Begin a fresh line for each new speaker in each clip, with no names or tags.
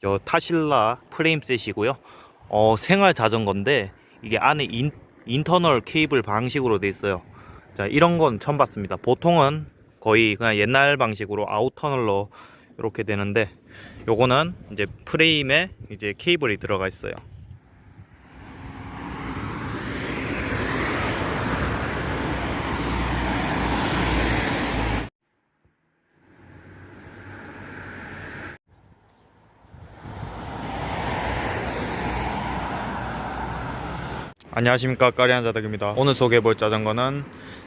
저 타실라 프레임셋이고요. 어, 생활 자전거인데 이게 안에 인, 인터널 케이블 방식으로 돼 있어요. 자, 이런 건 처음 봤습니다. 보통은 거의 그냥 옛날 방식으로 아웃터널로 이렇게 되는데 요거는 이제 프레임에 이제 케이블이 들어가 있어요. 안녕하십니까. 까리한자덕입니다. 오늘 소개해볼 자전거는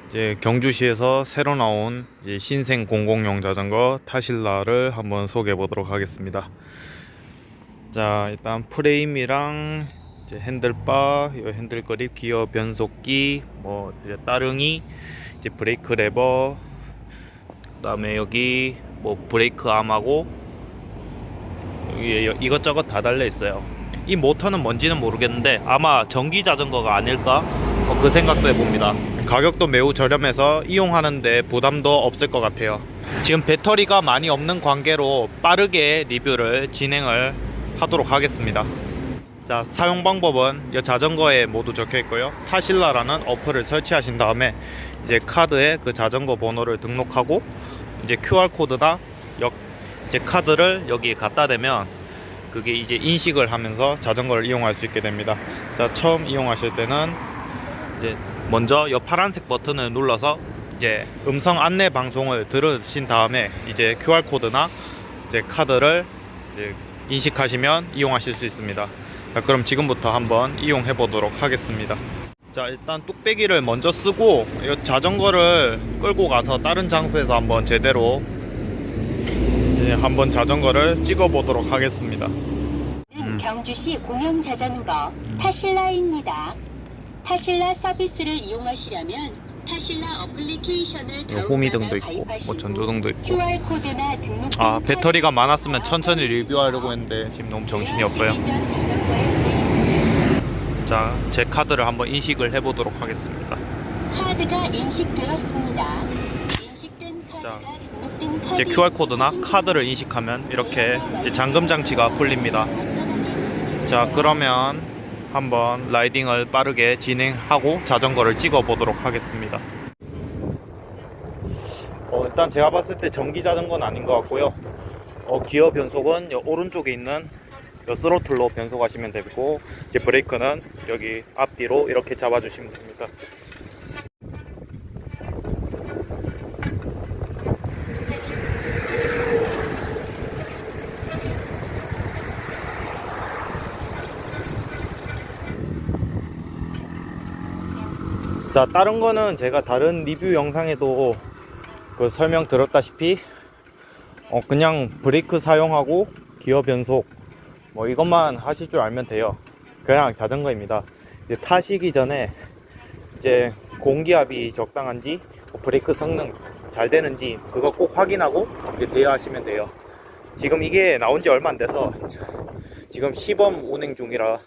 이제 경주시에서 새로 나온 신생 공공용 자전거 타실라를 한번 소개해 보도록 하겠습니다. 자 일단 프레임이랑 핸들바 이 핸들 그립 기어 변속기 뭐 이제 따릉이 이제 브레이크 레버 그다음에 여기 뭐 브레이크 암하고 여기 이것저것 다 달려 있어요 이 모터는 뭔지는 모르겠는데 아마 전기 자전거가 아닐까 어, 그 생각도 해봅니다. 가격도 매우 저렴해서 이용하는데 부담도 없을 것 같아요. 지금 배터리가 많이 없는 관계로 빠르게 리뷰를 진행을 하도록 하겠습니다. 자 사용 방법은 이 자전거에 모두 적혀 있고요. 타실라라는 어플을 설치하신 다음에 이제 카드에 그 자전거 번호를 등록하고 이제 QR 코드나 역 이제 카드를 여기에 갖다 대면 그게 이제 인식을 하면서 자전거를 이용할 수 있게 됩니다. 자, 처음 이용하실 때는 이제 먼저 이 파란색 버튼을 눌러서 이제 음성 안내 방송을 들으신 다음에 이제 QR 코드나 이제 카드를 이제 인식하시면 이용하실 수 있습니다. 자, 그럼 지금부터 한번 이용해 보도록 하겠습니다. 자, 일단 뚝배기를 먼저 쓰고 이 자전거를 끌고 가서 다른 장소에서 한번 제대로 이제 한번 자전거를 찍어 보도록 하겠습니다. 음.
경주시 공영 자전거 타실라입니다. 타실라 서비스를 이용하시려면 타실라 어플리케이션을
요 호미등도 있고 뭐 전조등도 있고
QR 코드나 등록
아 배터리가 많았으면 천천히 리뷰하려고 했는데 지금 너무 정신이 없어요 자 제 카드를 한번 인식을 해보도록 하겠습니다
카드가 인식되었습니다.
자, 이제 QR코드나 카드를 인식하면 이렇게 잠금 장치가 풀립니다. 자 그러면 한번 라이딩을 빠르게 진행하고 자전거를 찍어 보도록 하겠습니다. 어, 일단 제가 봤을 때 전기 자전거는 아닌 것 같고요. 어, 기어 변속은 요 오른쪽에 있는 요 스로틀로 변속하시면 되고 이제 브레이크는 여기 앞뒤로 이렇게 잡아주시면 됩니다 자 다른 거는 제가 다른 리뷰 영상에도 그 설명 드렸다시피 어 그냥 브레이크 사용하고 기어 변속 뭐 이것만 하실 줄 알면 돼요. 그냥 자전거입니다. 이제 타시기 전에 이제 공기압이 적당한지 뭐 브레이크 성능 잘 되는지 그거 꼭 확인하고 이제 대여하시면 돼요. 지금 이게 나온 지 얼마 안 돼서 지금 시범 운행 중이라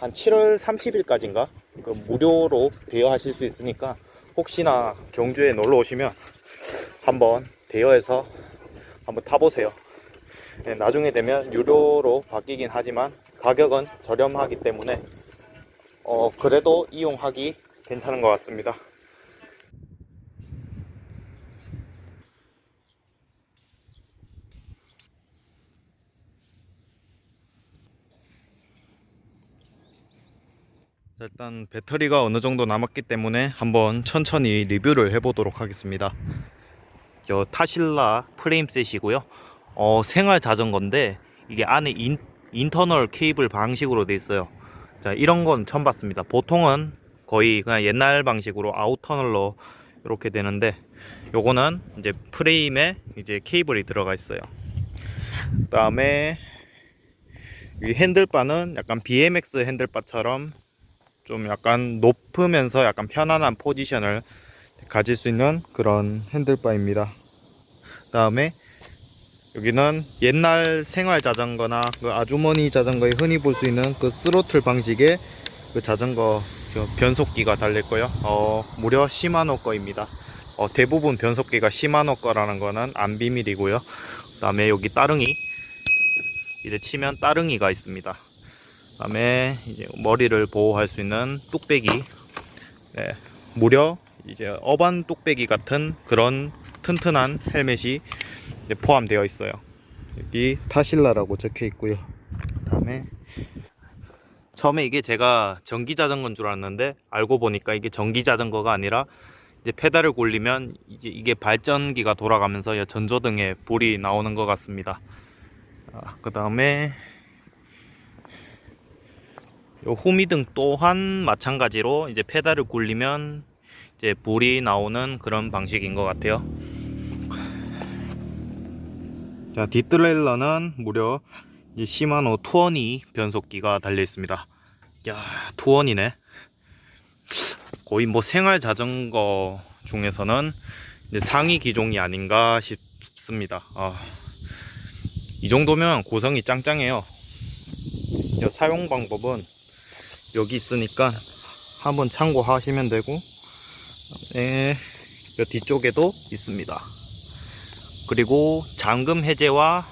한 7월 30일까지인가 그 무료로 대여하실 수 있으니까 혹시나 경주에 놀러 오시면 한번 대여해서 한번 타보세요. 네, 나중에 되면 유료로 바뀌긴 하지만 가격은 저렴하기 때문에 어, 그래도 이용하기 괜찮은 것 같습니다. 일단 배터리가 어느 정도 남았기 때문에 한번 천천히 리뷰를 해보도록 하겠습니다. 저 타실라 프레임셋이고요. 어, 생활 자전거인데 이게 안에 인, 인터널 케이블 방식으로 돼 있어요. 자, 이런 건 처음 봤습니다. 보통은 거의 그냥 옛날 방식으로 아웃터널로 이렇게 되는데 요거는 이제 프레임에 이제 케이블이 들어가 있어요. 그 다음에 이 핸들바는 약간 BMX 핸들바처럼 좀 약간 높으면서 약간 편안한 포지션을 가질 수 있는 그런 핸들바입니다. 다음에 여기는 옛날 생활 자전거나 그 아주머니 자전거에 흔히 볼 수 있는 그 스로틀 방식의 그 자전거 저 변속기가 달렸고요. 어, 무려 시마노 거입니다. 어, 대부분 변속기가 시마노 거라는 거는 안 비밀이고요. 그 다음에 여기 따릉이 이제 치면 따릉이가 있습니다. 그 다음에 이제 머리를 보호할 수 있는 뚝배기, 네, 무려 이제 어반 뚝배기 같은 그런 튼튼한 헬멧이 포함되어 있어요. 여기 타실라라고 적혀 있고요. 그 다음에 처음에 이게 제가 전기 자전거인 줄 알았는데 알고 보니까 이게 전기 자전거가 아니라 이제 페달을 굴리면 이제 이게 발전기가 돌아가면서 이 전조등에 불이 나오는 것 같습니다. 아, 그 다음에 요 후미등 또한 마찬가지로 이제 페달을 굴리면 이제 불이 나오는 그런 방식인 것 같아요. 자, 뒷트레일러는 무려 이 시마노 투어니 변속기가 달려 있습니다. 야, 투어니네. 거의 뭐 생활 자전거 중에서는 이제 상위 기종이 아닌가 싶습니다. 아, 이 정도면 고성이 짱짱해요. 이 사용 방법은 여기 있으니까 한번 참고하시면 되고, 네, 요 뒤쪽에도 있습니다. 그리고 잠금 해제와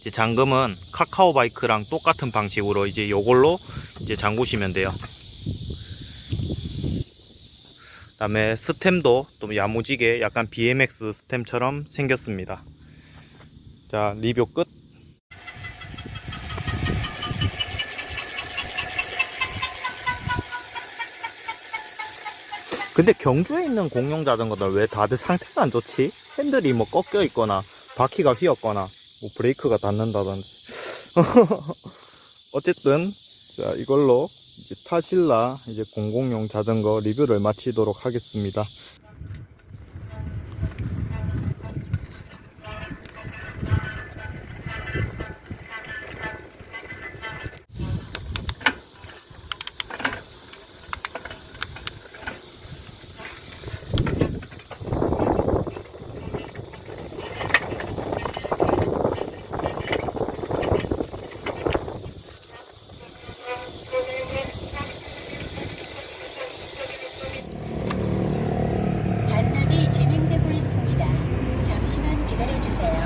이제 잠금은 카카오 바이크랑 똑같은 방식으로 이제 요걸로 이제 잠그시면 돼요. 그 다음에 스템도 또 야무지게 약간 BMX 스템처럼 생겼습니다. 자 리뷰 끝. 근데 경주에 있는 공용 자전거들 왜 다들 상태가 안 좋지? 핸들이 뭐 꺾여 있거나 바퀴가 휘었거나 뭐 브레이크가 닿는다든지 어쨌든 자 이걸로 이제 타실라 이제 공공용 자전거 리뷰를 마치도록 하겠습니다.
반납이 진행되고 있습니다. 잠시만 기다려주세요.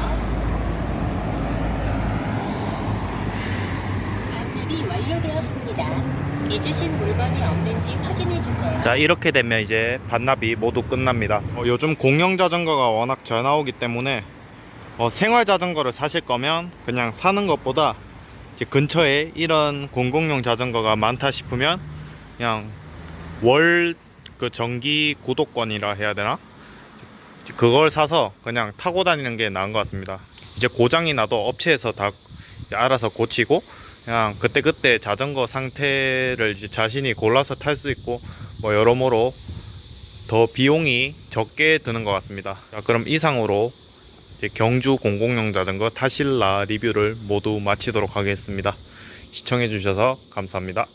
반납이 완료되었습니다. 잊으신 물건이 없는지 확인해주세요.
자 이렇게 되면 이제 반납이 모두 끝납니다. 어, 요즘 공용 자전거가 워낙 잘 나오기 때문에 어, 생활 자전거를 사실 거면 그냥 사는 것보다 근처에 이런 공공용 자전거가 많다 싶으면 그냥 월 그 정기 구독권이라 해야 되나? 그걸 사서 그냥 타고 다니는 게 나은 것 같습니다. 이제 고장이 나도 업체에서 다 알아서 고치고 그냥 그때그때 자전거 상태를 자신이 골라서 탈 수 있고 뭐 여러모로 더 비용이 적게 드는 것 같습니다. 자, 그럼 이상으로 경주 공공용 자전거 타실라 리뷰를 모두 마치도록 하겠습니다. 시청해 주셔서 감사합니다.